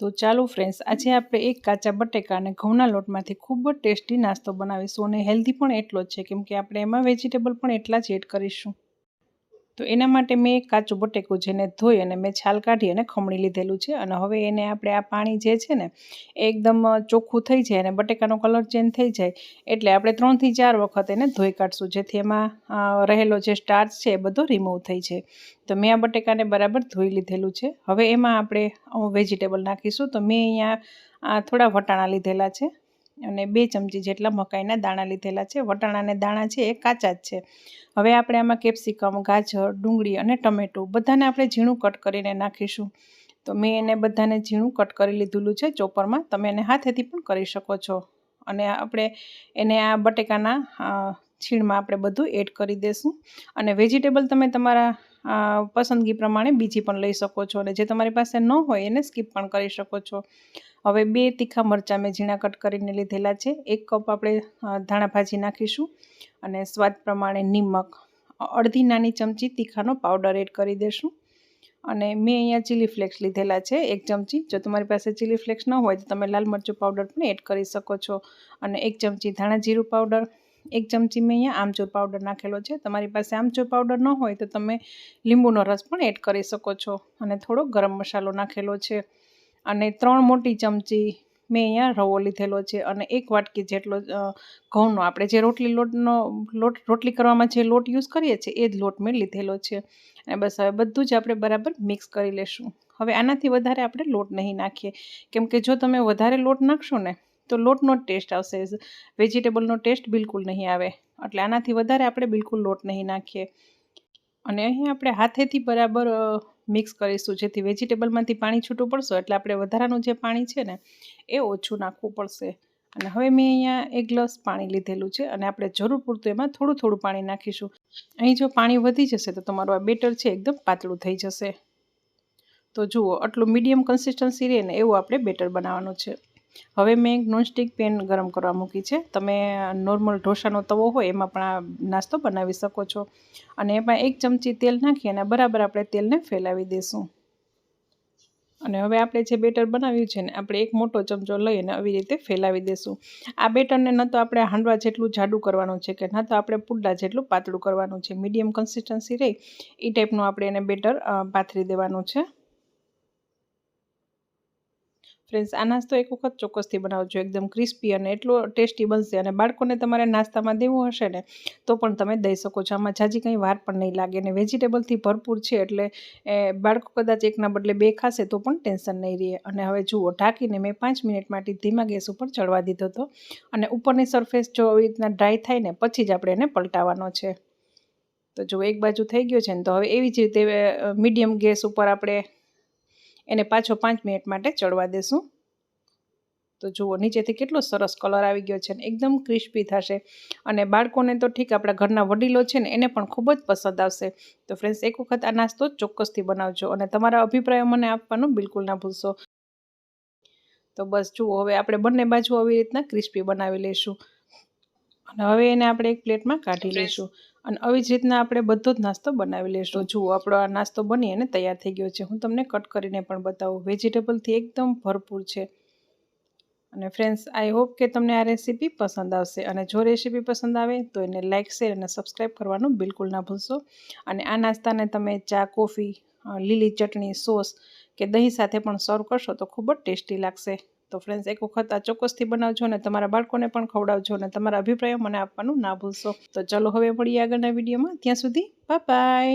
તો ચાલો ફ્રેન્ડ્સ આજે આપણે એક કાચા બટેકા અને ઘઉંના લોટમાંથી ખૂબ જ ટેસ્ટી નાસ્તો બનાવીશું અને હેલ્ધી પણ એટલો જ છે, કેમ કે આપણે એમાં વેજીટેબલ પણ એટલા જ એડ કરીશું. તો એના માટે મેં કાચું બટેકું જેને ધોઈ અને મેં છાલ કાઢી અને ખમણી લીધેલું છે અને હવે એને આપણે આ પાણી જે છે ને એકદમ ચોખ્ખું થઈ જાય અને બટેકાનો કલર ચેન્જ થઈ જાય, એટલે આપણે ત્રણથી ચાર વખત એને ધોઈ કાઢશું. જેથી એમાં રહેલો જે સ્ટાર્ચ છે એ બધો રિમૂવ થઈ જાય. તો મેં આ બટેકાને બરાબર ધોઈ લીધેલું છે. હવે એમાં આપણે વેજીટેબલ નાખીશું. તો મેં અહીંયા થોડા વટાણા લીધેલા છે. અને બે ચમચી જેટલા મકાઈના દાણા લીધેલા છે. વટાણાને દાણા છે એ કાચા જ છે. હવે આપણે આમાં કેપ્સિકમ, ગાજર, ડુંગળી અને ટમેટું બધાને આપણે ઝીણું કટ કરીને નાખીશું. તો મેં એને બધાને ઝીણું કટ કરી લીધેલું છે ચોપરમાં. તમે એને હાથેથી પણ કરી શકો છો. અને આપણે એને આ બટેકાના છીણમાં આપણે બધું એડ કરી દઈશું અને વેજીટેબલ તમે તમારા પસંદગી પ્રમાણે બીજી પણ લઈ શકો છો. અને જે તમારી પાસે ન હોય એને સ્કીપ પણ કરી શકો છો. હવે બે તીખા મરચાં મેં ઝીણા કટ કરીને લીધેલા છે. એક કપ આપણે ધાણા ભાજી નાખીશું અને સ્વાદ પ્રમાણે નિમક અડધી નાની ચમચી તીખાનો પાવડર એડ કરી દઈશું અને મેં અહીંયા ચીલી ફ્લેક્સ લીધેલા છે, એક ચમચી. જો તમારી પાસે ચીલી ફ્લેક્સ ન હોય તો તમે લાલ મરચું પાવડર પણ એડ કરી શકો છો. અને એક ચમચી ધાણા જીરું પાવડર, એક ચમચી મેં અહીંયા આમચૂર પાવડર નાખેલો છે. તમારી પાસે આમચૂર પાવડર ન હોય તો તમે લીંબુનો રસ પણ એડ કરી શકો છો. અને થોડો ગરમ મસાલો નાખેલો છે. અને ત્રણ મોટી ચમચી મેં અહીંયા રવો લીધેલો છે અને એક વાટકી જેટલો ઘઉંનો આપણે જે રોટલી લોટનો, લોટ, રોટલી કરવામાં જે લોટ યુઝ કરીએ છીએ, એ જ લોટ મેં લીધેલો છે. અને બસ હવે બધું જ આપણે બરાબર મિક્સ કરી લેશું. હવે આનાથી વધારે આપણે લોટ નહીં નાખીએ. કેમ કે જો તમે વધારે લોટ નાખશો ને, તો લોટનો ટેસ્ટ આવશે. વેજીટેબલનો ટેસ્ટ બિલકુલ નહીં આવે. એટલે આનાથી વધારે આપણે બિલકુલ લોટ નહીં નાખીએ. અને અહીં આપણે હાથેથી બરાબર મિક્સ કરીશું, જેથી વેજીટેબલમાંથી પાણી છૂટું પડશે, એટલે આપણે વધારાનું જે પાણી છે ને, એ ઓછું નાખવું પડશે. અને હવે મેં અહીંયા એક ગ્લાસ પાણી લીધેલું છે, અને આપણે જરૂર પૂરતું એમાં થોડું થોડું પાણી નાખીશું. અહીં જો પાણી વધી જશે, તો તમારું આ બેટર છે, એકદમ પાતળું થઈ જશે. તો જુઓ, આટલું મીડિયમ કન્સિસ્ટન્સી રહે ને, એવું આપણે બેટર બનાવવાનું છે. હવે મેં એક નોનસ્ટિક પેન ગરમ કરવા મૂકી છે. તમે નોર્મલ ઢોસાનો તવો હોય એમાં પણ આ નાસ્તો બનાવી શકો છો. અને એમાં એક ચમચી તેલ નાખી અને બરાબર આપણે તેલને ફેલાવી દઈશું અને હવે આપણે જે બેટર બનાવ્યું છે ને, આપણે એક મોટો ચમચો લઈ અને આવી રીતે ફેલાવી દઈશું આ બેટરને ન તો આપણે હાંડવા જેટલું જાડું કરવાનું છે કે ન તો આપણે પુડલા જેટલું પાતળું કરવાનું છે. મીડિયમ કન્સિસ્ટન્સી રહી એ ટાઈપનું આપણે એને બેટર પાથરી દેવાનું છે. ફ્રેન્ડ્સ આ નાસ્તો એક વખત ચોક્કસથી બનાવજો. એકદમ ક્રિસ્પી અને એટલો ટેસ્ટી બનશે અને બાળકોને તમારે નાસ્તામાં દેવું હશે ને, તો પણ તમે દઈ શકો છો. આમાં જાજી કંઈ વાર પણ નહીં લાગે અને વેજીટેબલથી ભરપૂર છે એટલે બાળકો કદાચ એકના બદલે બે ખાશે તો પણ ટેન્શન નહીં રહે. અને હવે જુઓ, ઢાંકીને મેં પાંચ મિનિટ માટે ધીમા ગેસ ઉપર ચડવા દીધો હતો. અને ઉપરની સરફેસ જો આવી રીતના ડ્રાય થાય ને, પછી જ આપણે એને પલટાવવાનો છે. તો જો એક બાજુ થઈ ગયો છે ને, તો હવે એવી જ રીતે મીડિયમ ગેસ ઉપર આપણે એને પાછો પાંચ મિનિટ માટે ચડવા દેશું. તો જુઓ નીચેથી કેટલો સરસ કલર આવી ગયો છે ને એકદમ ક્રિસ્પી થશે. અને બાળકોને તો ઠીક આપણા ઘરના વડીલો છે ને એને પણ ખૂબ જ પસંદ આવશે. તો ફ્રેન્ડ્સ એક વખત આ નાસ્તો ચોક્કસથી બનાવજો અને તમારા અભિપ્રાયો મને આપવાનું બિલકુલ ના ભૂલશો. તો બસ જુઓ હવે આપણે બંને બાજુ આવી રીતના ક્રિસ્પી બનાવી લઈશું. અને હવે એને આપણે એક પ્લેટમાં કાઢી લઈશું. અને આવી જ રીતના આપણે બધો જ નાસ્તો બનાવી લઈશું. જુઓ આપણો આ નાસ્તો બની અને તૈયાર થઈ ગયો છે. હું તમને કટ કરીને પણ બતાવું. વેજીટેબલથી એકદમ ભરપૂર છે. અને ફ્રેન્ડ્સ આઈ હોપ કે તમને આ રેસીપી પસંદ આવશે. અને જો રેસીપી પસંદ આવે, તો એને લાઇક શેર અને સબસ્ક્રાઈબ કરવાનું બિલકુલ ના ભૂલશો. અને આ નાસ્તાને તમે ચા, કોફી લીલી ચટણી, સોસ કે દહીં સાથે પણ સર્વ કરશો તો ખૂબ જ ટેસ્ટી લાગશે. તો ફ્રેન્ડ્સ એક વખત આ ચોક્કસથી બનાવજો અને તમારા બાળકોને પણ ખવડાવજો અને તમારા અભિપ્રાયો મને આપવાનું ના ભૂલશો. તો ચલો હવે મળીએ આગળના વિડીયોમાં. ત્યાં સુધી બાય